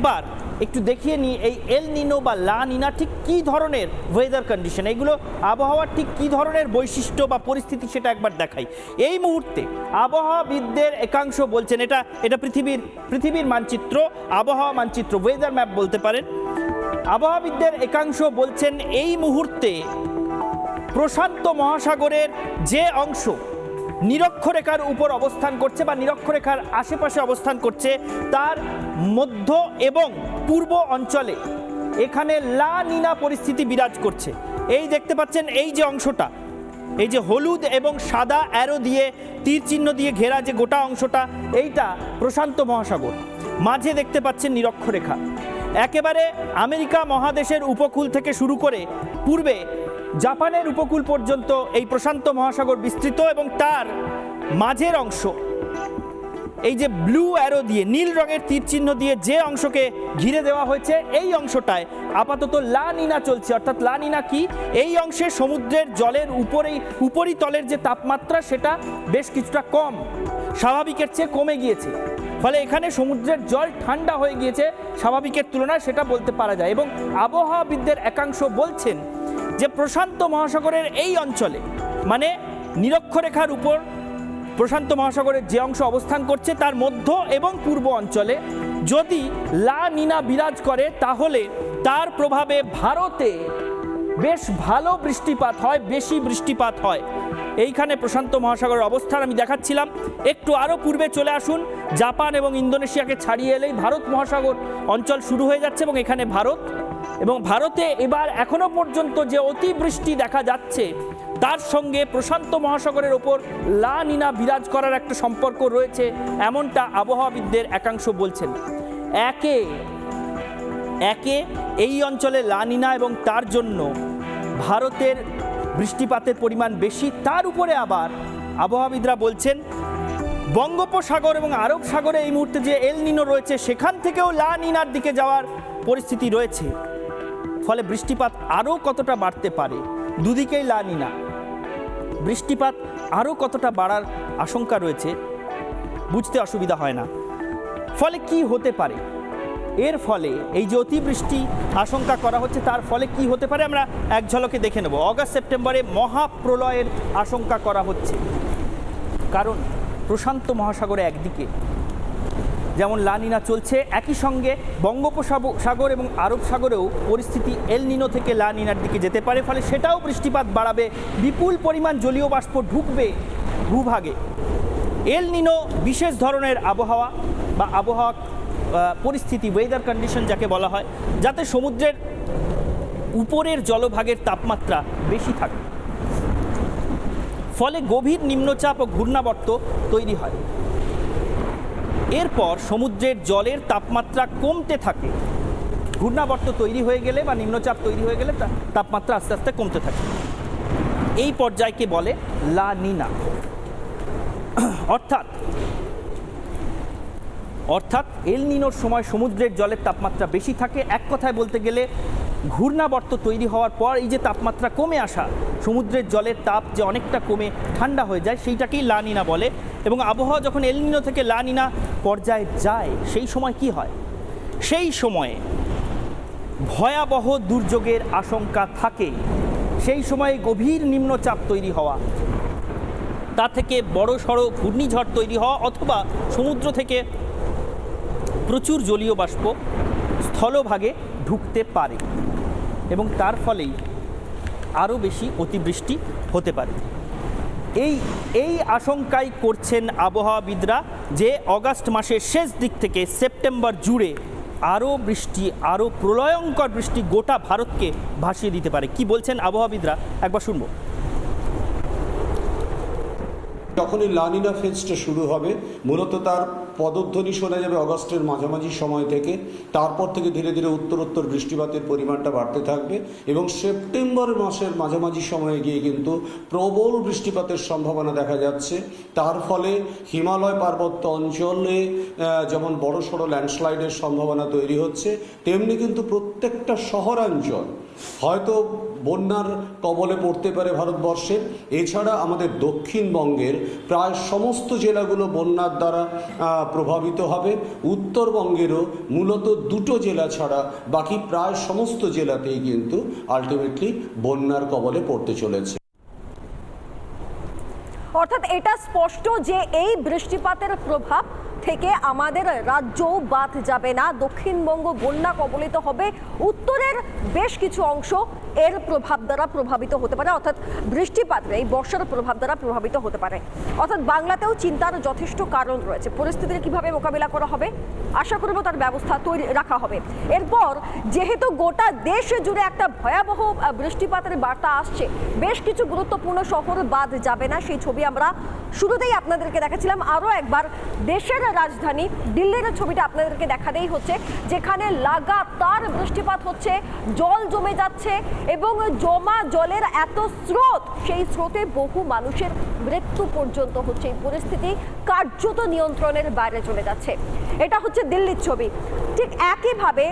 এবার একটু দেখিয়ে নিই, এই এল নিনো বা লা নিনা ঠিক কী ধরনের ওয়েদার কন্ডিশন এগুলো আবহাওয়ার ঠিক কী ধরনের বৈশিষ্ট্য বা পরিস্থিতি সেটা একবার দেখাই। এই মুহূর্তে আবহাওয়াবিদদের একাংশ বলছেন এটা এটা পৃথিবীর পৃথিবীর মানচিত্র, আবহাওয়া মানচিত্র ওয়েদার ম্যাপ বলতে পারেন। আবহাওয়াবিদদের একাংশ বলছেন এই মুহূর্তে প্রশান্ত মহাসাগরের যে অংশ নিরক্ষরেখার উপর অবস্থান করছে বা নিরক্ষরেখার আশেপাশে অবস্থান করছে তার মধ্য এবং পূর্ব অঞ্চলে। এখানে লা নিনা পরিস্থিতি বিরাজ করছে। এই দেখতে পাচ্ছেন এই যে অংশটা, এই যে হলুদ এবং সাদা অ্যারো দিয়ে, তীর চিহ্ন দিয়ে ঘেরা যে গোটা অংশটা, এইটা প্রশান্ত মহাসাগর। মাঝে দেখতে পাচ্ছেন নিরক্ষরেখা। একেবারে আমেরিকা মহাদেশের উপকূল থেকে শুরু করে পূর্বে জাপানের উপকূল পর্যন্ত এই প্রশান্ত মহাসাগর বিস্তৃত এবং তার মাঝের অংশ, এই যে ব্লু অ্যারো দিয়ে, নীল রঙের তীর চিহ্ন দিয়ে যে অংশকে ঘিরে দেওয়া হয়েছে, এই অংশটায় আপাতত লা নিনা চলছে। অর্থাৎ লা নিনা কি? এই অংশে সমুদ্রের জলের উপরেই, উপরিতলের যে তাপমাত্রা, সেটা বেশ কিছুটা কম। স্বাভাবিকের চেয়ে কমে গিয়েছে। ফলে এখানে সমুদ্রের জল ঠান্ডা হয়ে গিয়েছে, স্বাভাবিকের তুলনায় সেটা বলতে পারা যায়। এবং আবহাওয়াবিদদের একাংশ বলছেন যে প্রশান্ত মহাসাগরের এই অঞ্চলে মানে নিরক্ষরেখার উপর প্রশান্ত মহাসাগরের যে অংশ অবস্থান করছে তার মধ্য এবং পূর্ব অঞ্চলে, যদি লা নিনা বিরাজ করে তাহলে তার প্রভাবে ভারতে বেশ ভালো বৃষ্টিপাত হয়, বেশি বৃষ্টিপাত হয়। এইখানে প্রশান্ত মহাসাগরের অবস্থান আমি দেখাচ্ছিলাম। একটু আরও পূর্বে চলে আসুন, জাপান এবং ইন্দোনেশিয়াকে ছাড়িয়ে এলেই ভারত মহাসাগর অঞ্চল শুরু হয়ে যাচ্ছে এবং এখানে ভারত এবং ভারতে এবার এখনও পর্যন্ত যে অতিবৃষ্টি দেখা যাচ্ছে, তার সঙ্গে প্রশান্ত মহাসাগরের ওপর লা নিনা বিরাজ করার একটা সম্পর্ক রয়েছে, এমনটা আবহাওয়াবিদদের একাংশ বলছেন। একে একে এই অঞ্চলে লা নিনা এবং তার জন্য ভারতের বৃষ্টিপাতের পরিমাণ বেশি, তার উপরে আবার আবহাওয়াবিদরা বলছেন, বঙ্গোপসাগর এবং আরব সাগরে এই মুহূর্তে যে এল নিনো রয়েছে, সেখান থেকেও লা নিনার দিকে যাওয়ার পরিস্থিতি রয়েছে। ফলে বৃষ্টিপাত আরও কতটা বাড়তে পারে? দুদিকেই লা নিনা। বৃষ্টিপাত আরও কতটা বাড়ার আশঙ্কা রয়েছে, বুঝতে অসুবিধা হয় না। ফলে কি হতে পারে? এর ফলে এই যে অতিবৃষ্টি আশঙ্কা করা হচ্ছে, তার ফলে কি হতে পারে? আমরা এক ঝলকে দেখে নেব। অগাস্ট সেপ্টেম্বরে মহাপ্রলয়ের আশঙ্কা করা হচ্ছে। কারণ প্রশান্ত মহাসাগরে একদিকে যেমন লানিনা চলছে, একই সঙ্গে বঙ্গোপসাগর সাগর এবং আরব সাগরেও পরিস্থিতি এল নিনো থেকে লানিনার দিকে যেতে পারে, ফলে সেটাও বৃষ্টিপাত বাড়াবে, বিপুল পরিমাণ জলীয় বাষ্প ঢুকবে ভূভাগে। এল নিনো বিশেষ ধরনের আবহাওয়া বা আবহাওয়া পরিস্থিতি ওয়েদার কন্ডিশন যাকে বলা হয়, যাতে সমুদ্রের উপরের জলভাগের তাপমাত্রা বেশি থাকে। ফলে গভীর নিম্নচাপ ও ঘূর্ণাবর্ত তৈরি হয়। এরপর সমুদ্রের জলের তাপমাত্রা কমতে থাকে। ঘূর্ণাবর্ত তৈরি হয়ে গেলে বা নিম্নচাপ তৈরি হয়ে গেলে তাপমাত্রা আস্তে আস্তে কমতে থাকে। এই পর্যায়কে বলে লা নিনা। অর্থাৎ অর্থাৎ এল নিনোর সময় সমুদ্রের জলের তাপমাত্রা বেশি থাকে। এক কথায় বলতে গেলে ঘূর্ণাবর্ত তৈরি হওয়ার পর এই যে তাপমাত্রা কমে আসা, সমুদ্রের জলের তাপ যে অনেকটা কমে ঠান্ডা হয়ে যায়, সেইটাকেই লানিনা বলে। এবং আবহাওয়া যখন এলনিনো থেকে লানিনা পর্যায়ে যায়, সেই সময় কি হয়? সেই সময়ে ভয়াবহ দুর্যোগের আশঙ্কা থাকে। সেই সময়ে গভীর নিম্নচাপ তৈরি হওয়া, তা থেকে বড় সড়ো ঘূর্ণিঝড় তৈরি হওয়া অথবা সমুদ্র থেকে প্রচুর জলীয় বাষ্প স্থলভাগে ঢুকতে পারে এবং তার ফলেই আরও বেশি অতিবৃষ্টি হতে পারে। এই এই আশঙ্কাই করছেন আবহাওয়াবিদরা যে অগাস্ট মাসের শেষ দিক থেকে সেপ্টেম্বর জুড়ে আরও বৃষ্টি, আরও প্রলয়ঙ্কর বৃষ্টি গোটা ভারতকে ভাসিয়ে দিতে পারে। কি বলছেন আবহাওয়াবিদরা? একবার শুনব। যখনই লানিনা ফেজটা শুরু হবে। মূলত তার পদধ্বনি শোনা যাবে অগস্টের মাঝামাঝি সময় থেকে। তারপর থেকে ধীরে ধীরে উত্তরোত্তর বৃষ্টিপাতের পরিমাণটা বাড়তে থাকবে এবং সেপ্টেম্বর মাসের মাঝামাঝি সময়ে গিয়ে কিন্তু প্রবল বৃষ্টিপাতের সম্ভাবনা দেখা যাচ্ছে। তার ফলে হিমালয় পার্বত্য অঞ্চলে যেমন বড় সড়ো ল্যান্ডস্লাইডের সম্ভাবনা তৈরি হচ্ছে, তেমনি কিন্তু প্রত্যেকটা শহরাঞ্চল হয়তো বন্যার কবলে পড়তে পারে ভারতবর্ষের এছাড়া আমাদের দক্ষিণবঙ্গের প্রায় সমস্ত জেলাগুলো বন্যার দ্বারা প্রভাবিত হবে। উত্তরবঙ্গেরও মূলত দুটো জেলা ছাড়া বাকি প্রায় সমস্ত জেলাতেই কিন্তু আলটিমেটলি বন্যার কবলে পড়তে চলেছে। অর্থাৎ এটা স্পষ্ট যে এই বৃষ্টিপাতের প্রভাব থেকে আমাদের রাজ্যও বাদ যাবে না। দক্ষিণবঙ্গ বন্যা কবলিত হবে। উত্তরের বেশ কিছু অংশ এর প্রভাব দ্বারা প্রভাবিত হতে পারে। অর্থাৎ বৃষ্টিপাতের এই বর্ষার প্রভাব দ্বারা প্রভাবিত হতে পারে। অর্থাৎ বাংলাতেও চিন্তার যথেষ্ট কারণ রয়েছে। পরিস্থিতির কীভাবে মোকাবিলা করা হবে, আশা করব তার ব্যবস্থা তৈরি, রাখা হবে। এরপর যেহেতু গোটা দেশ জুড়ে একটা ভয়াবহ বৃষ্টিপাতের বার্তা আসছে, বেশ কিছু গুরুত্বপূর্ণ শহর বাদ যাবে না। সেই ছবি আমরা শুরুতেই আপনাদেরকে দেখাচ্ছিলাম। আরও একবার দেশের রাজধানী দিল্লির ছবিটা আপনাদেরকে দেখাতেই হচ্ছে, যেখানে লাগাতার বৃষ্টিপাত হচ্ছে, জল জমে যাচ্ছে এবং জমা জলের এত স্রোত, সেই স্রোতে বহু মানুষের মৃত্যু পর্যন্ত হচ্ছে। এই পরিস্থিতি কার্যত নিয়ন্ত্রণের বাইরে চলে যাচ্ছে। এটা হচ্ছে দিল্লির ছবি। ঠিক একইভাবে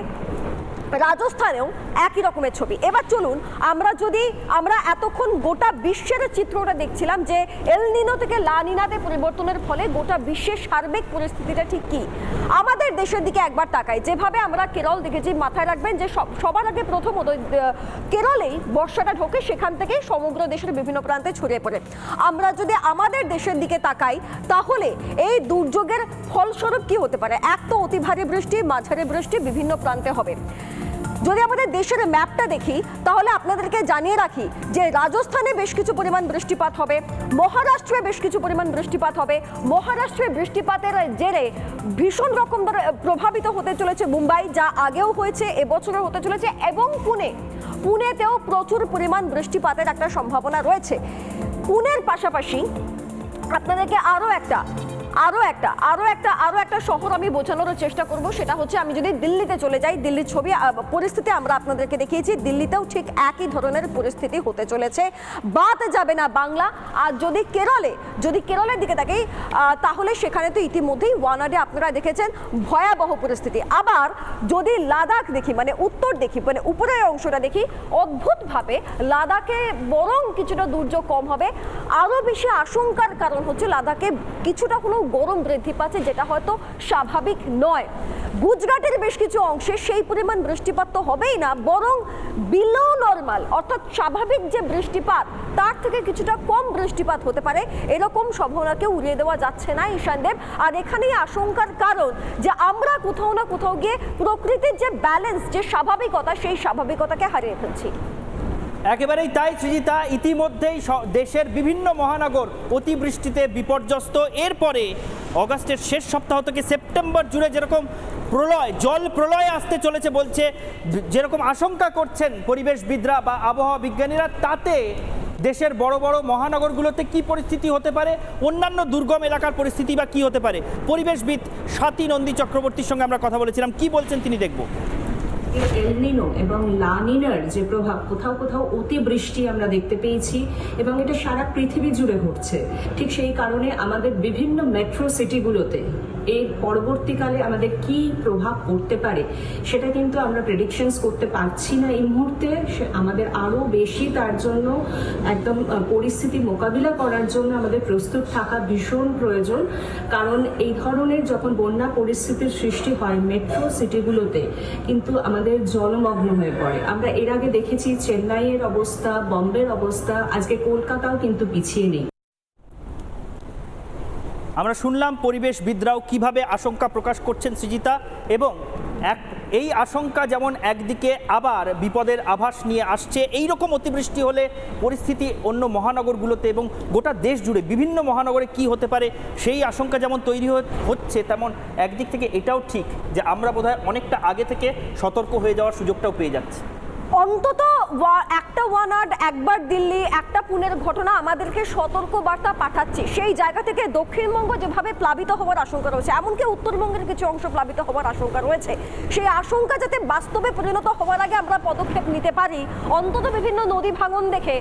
রাজস্থানেও একই রকমের ছবি। এবার চলুন, আমরা যদি, আমরা এতক্ষণ গোটা বিশ্বের চিত্রটা দেখছিলাম যে এলনিনো থেকে লানিনাতে পরিবর্তনের ফলে গোটা বিশ্বের সার্বিক পরিস্থিতিটা ঠিক কি? আমাদের দেশের দিকে একবার তাকাই। যেভাবে আমরা কেরল দেখেছি, মাথায় রাখবেন যে সব- সবার আগে প্রথমত কেরলেই বর্ষাটা ঢোকে, সেখান থেকেই সমগ্র দেশের বিভিন্ন প্রান্তে ছড়িয়ে পড়ে। আমরা যদি আমাদের দেশের দিকে তাকাই, তাহলে এই দুর্যোগের ফলস্বরূপ কি হতে পারে? এক তো অতি ভারী বৃষ্টি, মাঝারি বৃষ্টি বিভিন্ন প্রান্তে হবে। যদি আমাদের দেশের ম্যাপটা দেখি, তাহলে আপনাদেরকে জানিয়ে রাখি যে রাজস্থানে বেশ কিছু পরিমাণ বৃষ্টিপাত হবে, মহারাষ্ট্রে বেশ কিছু পরিমাণ বৃষ্টিপাত হবে। মহারাষ্ট্রে বৃষ্টিপাতের জেরে ভীষণ রকম প্রভাবিত হতে চলেছে মুম্বাই, যা আগেও হয়েছে, এবছরও হতে চলেছে এবং পুনে। পুনেতেও প্রচুর পরিমাণ বৃষ্টিপাতের একটা সম্ভাবনা রয়েছে। পুনের পাশাপাশি আপনাদেরকে আরও একটা আরও একটা আরও একটা আরও একটা শহর আমি বোঝানোর চেষ্টা করব, সেটা হচ্ছে আমি যদি দিল্লিতে চলে যাই, দিল্লির ছবি পরিস্থিতি আমরা আপনাদেরকে দেখিয়েছি। দিল্লিতেও ঠিক একই ধরনের পরিস্থিতি হতে চলেছে। বাদ যাবে না বাংলা। আর যদি কেরলে, যদি কেরলের দিকে তাকাই তাহলে সেখানে তো ইতিমধ্যেই ওয়ানাডে আপনারা দেখেছেন ভয়াবহ পরিস্থিতি। আবার যদি লাদাখ দেখি মানে উত্তর দেখি মানে উপরের অংশটা দেখি, অদ্ভুতভাবে লাদাখে বরং কিছুটা দুর্যোগ কম হবে। আরও বেশি আশঙ্কার কারণ হচ্ছে লাদাখে কিছুটা হলেও গরম বৃদ্ধি পাচ্ছে, যেটা হয়তো স্বাভাবিক নয়। গুজরাটের বেশ কিছু অংশে সেই পরিমাণ বৃষ্টিপাত তো হবেই না, বরং বিলো নর্মাল অর্থাৎ স্বাভাবিক যে বৃষ্টিপাত, তার থেকে কিছুটা কম বৃষ্টিপাত হতে পারে, এরকম সম্ভাবনাকে উড়িয়ে দেওয়া যাচ্ছে না ঈশানদেব আর এখানেই আশঙ্কার কারণ যে আমরা কোথাও না কোথাও গিয়ে প্রকৃতির যে ব্যালেন্স যে স্বাভাবিকতা, সেই স্বাভাবিকতাকে হারিয়ে ফেলছি। একেবারেই তাই, সৃজিতা, ইতিমধ্যেই দেশের বিভিন্ন মহানগর অতিবৃষ্টিতে বিপর্যস্ত। এরপরে অগাস্টের শেষ সপ্তাহ থেকে সেপ্টেম্বর জুড়ে যেরকম প্রলয়, জল প্রলয় আসতে চলেছে বলছে, যেরকম আশঙ্কা করছেন পরিবেশবিদরা বা আবহাওয়া বিজ্ঞানীরা, তাতে দেশের বড় বড় মহানগরগুলোতে কি পরিস্থিতি হতে পারে, অন্যান্য দুর্গম এলাকার পরিস্থিতি বা কি হতে পারে? পরিবেশবিদ স্বাতী নন্দী চক্রবর্তীর সঙ্গে আমরা কথা বলেছিলাম, কি বলছেন তিনি দেখব। এলনিনো এবং লানিনার যে প্রভাব, কোথাও কোথাও অতিবৃষ্টি আমরা দেখতে পেয়েছি এবং এটা সারা পৃথিবী জুড়ে ঘটছে। ঠিক সেই কারণে আমাদের বিভিন্ন মেট্রো সিটিগুলোতে এর পরবর্তীকালে আমাদের কি প্রভাব পড়তে পারে, সেটা কিন্তু আমরা প্রেডিকশনস করতে পারছি না। এই মুহূর্তে আমাদের আরও বেশি তার জন্য একদম পরিস্থিতি মোকাবিলা করার জন্য আমাদের প্রস্তুত থাকা ভীষণ প্রয়োজন। কারণ এই ধরনের যখন বন্যা পরিস্থিতির সৃষ্টি হয় মেট্রো সিটিগুলোতে কিন্তু আমাদের জলমগ্ন হয়ে পড়ে। আমরা এর আগে দেখেছি চেন্নাইয়ের অবস্থা, বম্বের অবস্থা, আজকে কলকাতাও কিন্তু পিছিয়ে নেই। আমরা শুনলাম পরিবেশবিদরাও কীভাবে আশঙ্কা প্রকাশ করছেন সৃজিতা এবং এক, এই আশঙ্কা যেমন একদিকে আবার বিপদের আভাস নিয়ে আসছে এই রকম অতিবৃষ্টি হলে পরিস্থিতি অন্য মহানগরগুলোতে এবং গোটা দেশ জুড়ে বিভিন্ন মহানগরে কি হতে পারে, সেই আশঙ্কা যেমন তৈরি হচ্ছে তেমন একদিক থেকে এটাও ঠিক যে আমরা বোধহয় অনেকটা আগে থেকে সতর্ক হয়ে যাওয়ার সুযোগটাও পেয়ে যাচ্ছি। অন্তত একটা ওয়ানার্ড একবার দিল্লি, একটা পুনের ঘটনা আমাদেরকে সতর্ক বার্তা পাঠাচ্ছে। সেই জায়গা থেকে দক্ষিণবঙ্গ যেভাবে প্লাবিত হওয়ার আশঙ্কা রয়েছে, এমনকি উত্তরবঙ্গের কিছু অংশ প্লাবিত হওয়ার আশঙ্কা রয়েছে, সেই আশঙ্কা যাতে বাস্তবে পরিণত হওয়ার আগে আমরা পদক্ষেপ নিতে পারি, অন্তত বিভিন্ন নদী ভাঙন দেখে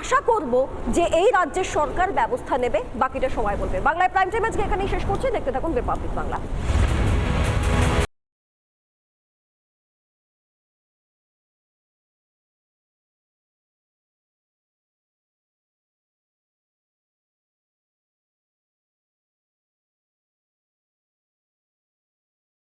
আশা করব যে এই রাজ্যের সরকার ব্যবস্থা নেবে। বাকিটা সময় বলবে। বাংলায় প্রাইম টাইম আজকে এখানেই শেষ করছি। দেখতে থাকুন রিপাবলিক বাংলা